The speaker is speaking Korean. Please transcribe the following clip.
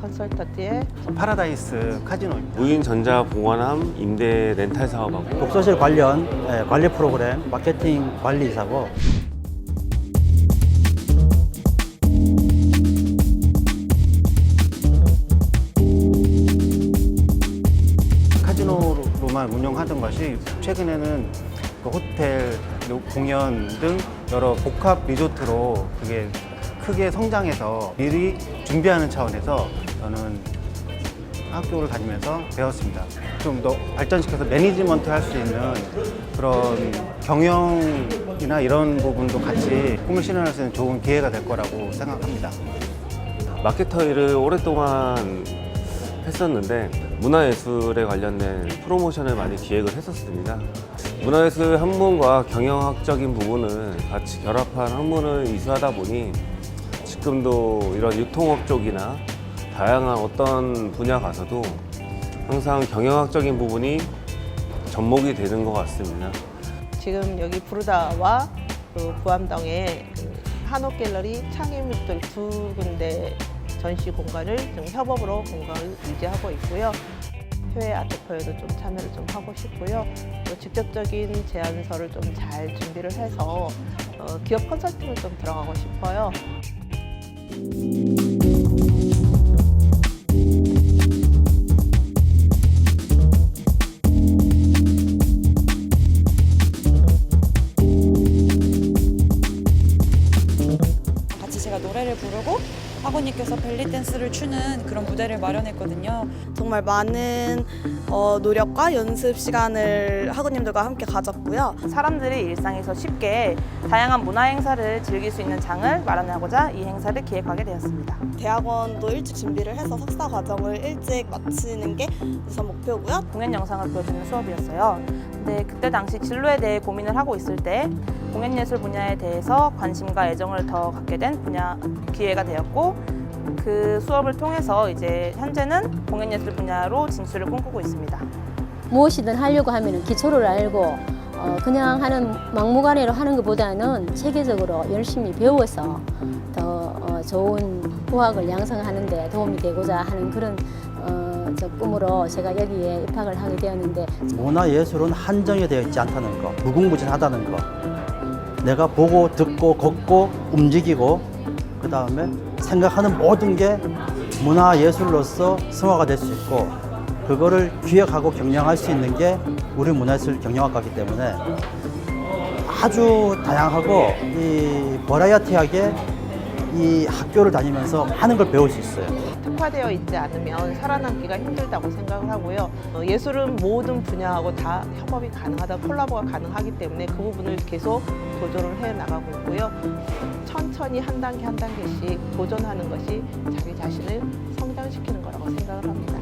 컨설턴트의 파라다이스 카지노입니다. 무인 전자 봉화함 임대 렌탈 사업하고 독서실 관련 예, 관리 프로그램 마케팅 관리사고 카지노로만 운영하던 것이 최근에는 그 호텔, 그리고 공연 등 여러 복합 리조트로 그게 크게 성장해서 미리 준비하는 차원에서 저는 학교를 다니면서 배웠습니다. 좀 더 발전시켜서 매니지먼트 할 수 있는 그런 경영이나 이런 부분도 같이 꿈을 실현할 수 있는 좋은 기회가 될 거라고 생각합니다. 마케터 일을 오랫동안 했었는데 문화예술에 관련된 프로모션을 많이 기획을 했었습니다. 문화예술 학문과 경영학적인 부분을 같이 결합한 학문을 이수하다 보니 지금도 이런 유통업 쪽이나 다양한 어떤 분야 가서도 항상 경영학적인 부분이 접목이 되는 것 같습니다. 지금 여기 부르다와 그 부암동에 그 한옥 갤러리 창의물들 두 군데 전시 공간을 좀 협업으로 공간을 유지하고 있고요. 해외 아트퍼에도 좀 참여를 좀 하고 싶고요. 또 직접적인 제안서를 좀 잘 준비를 해서 어, 기업 컨설팅을 좀 들어가고 싶어요. 같이 제가 노래를 부르고 학원님께서 벨리 댄스를 추는 그런 무대를 마련했거든요. 정말 많은 어, 노력과 연습 시간을 학우님들과 함께 가졌고요. 사람들이 일상에서 쉽게 다양한 문화 행사를 즐길 수 있는 장을 마련하고자 이 행사를 기획하게 되었습니다. 대학원도 일찍 준비를 해서 석사 과정을 일찍 마치는 게 우선 목표고요. 공연 영상을 보여주는 수업이었어요. 근데 그때 당시 진로에 대해 고민을 하고 있을 때 공연 예술 분야에 대해서 관심과 애정을 더 갖게 된 분야 기회가 되었고 그 수업을 통해서 이제 현재는 공연 예술 분야로 진출을 꿈꾸고 있습니다. 무엇이든 하려고 하면 기초를 알고 어, 그냥 하는 막무가내로 하는 것보다는 체계적으로 열심히 배워서 더 어, 좋은 후학을 양성하는 데 도움이 되고자 하는 그런 어, 저 꿈으로 제가 여기에 입학을 하게 되었는데 문화예술은 한정이 되어 있지 않다는 거 무궁무진하다는 거 내가 보고 듣고 걷고 움직이고 그 다음에 생각하는 모든 게 문화 예술로서 승화가 될 수 있고 그거를 기획하고 경영할 수 있는 게 우리 문화예술 경영학과이기 때문에 아주 다양하고 이 버라이어티하게 이 학교를 다니면서 하는 걸 배울 수 있어요. 특화되어 있지 않으면 살아남기가 힘들다고 생각을 하고요. 어, 예술은 모든 분야하고 다 협업이 가능하다, 콜라보가 가능하기 때문에 그 부분을 계속 도전을 해 나가고 있고요. 천천히 한 단계 한 단계씩 도전하는 것이 자기 자신을 성장시키는 거라고 생각을 합니다.